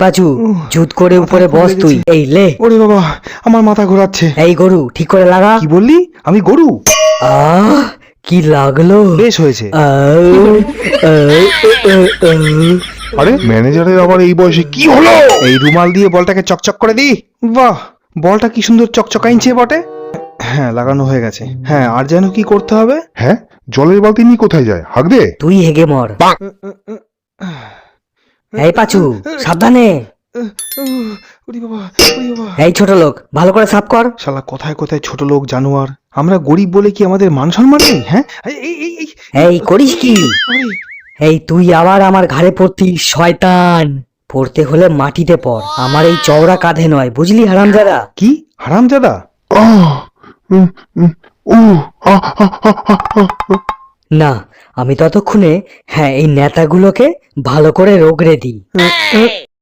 পাচু জুত করে উপরে বস তুই। এই লে। ওরে বাবা আমার মাথা ঘোরাচ্ছে। এই গরু ঠিক করে লাগা। কি বললি? আমি গরু। আহ কি লাগল? বেশ হয়েছে। আরে ম্যানেজারের আবার এই বয়সে কি হলো? এই রুমাল দিয়ে বলটাকে চকচক করে দি বাহ বলটা কি সুন্দর চকচকাইছে বটে। হ্যাঁ লাগানো হয়ে গেছে। হ্যাঁ আর যেন কি করতে হবে? হ্যাঁ জলের বালতি নিয়ে কোথায় যায়? হাঁক দে। তুই হেগে মর। এই পাচু সাবধানে। ওরে বাবা ওরে বাবা। এই ছোট লোক ভালো করে সাফ কর। শালা কোথায় কোথায় ছোট লোক জানোয়ার? আমরা গরিব বলে কি আমাদের মান সম্মান নেই হ্যাঁ? এই এই এই এই। এই করিস কি? এই তুই আবার আমার ঘাড়ে পড়তি শয়তান। পড়তে হলে মাটিতে পড়। আমার এই চওড়া কাঁধে নয় বুঝলি হারামজাদা? কি? হারামজাদা? আহ, আহ, আহ, আহ, আহ। না আমি ততক্ষণে হ্যাঁ এই নেতাগুলোকে ভালো করে রোগড়ে দিই।